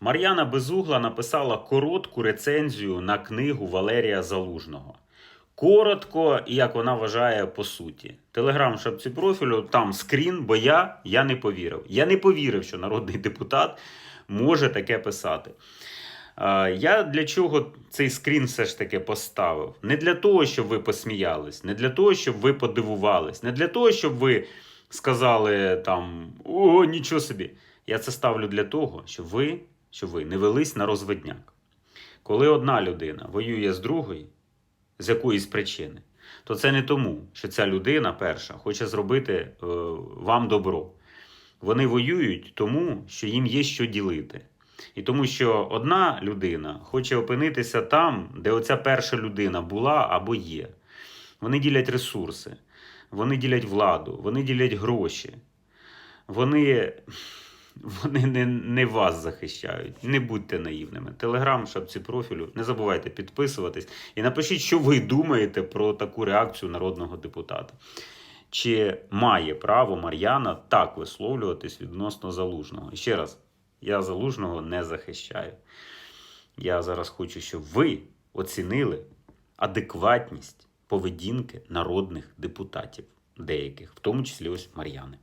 Мар'яна Безугла написала коротку рецензію на книгу Валерія Залужного. Коротко, як вона вважає по суті. Телеграм шапці профілю, там скрін, бо я, я не повірив. Я не повірив, що народний депутат може таке писати. Я для чого цей скрін все ж таки поставив? Не для того, щоб ви посміялись, не для того, щоб ви подивувались, не для того, щоб ви сказали там о, нічого собі. Я це ставлю для того, щоб ви, щоб ви не велись на розвидняк. Коли одна людина воює з другою з якоїсь причини, то це не тому, що ця людина перша хоче зробити е, вам добро. Вони воюють тому, що їм є що ділити. І тому, що одна людина хоче опинитися там, де оця перша людина була або є. Вони ділять ресурси, вони ділять владу, вони ділять гроші. Вони, вони не, не вас захищають. Не будьте наївними. Телеграм, шапці профілю. Не забувайте підписуватись і напишіть, що ви думаєте про таку реакцію народного депутата. Чи має право Мар'яна так висловлюватись відносно залужного? І ще раз, я залужного не захищаю. Я зараз хочу, щоб ви оцінили адекватність поведінки народних депутатів, деяких, в тому числі ось Мар'яни.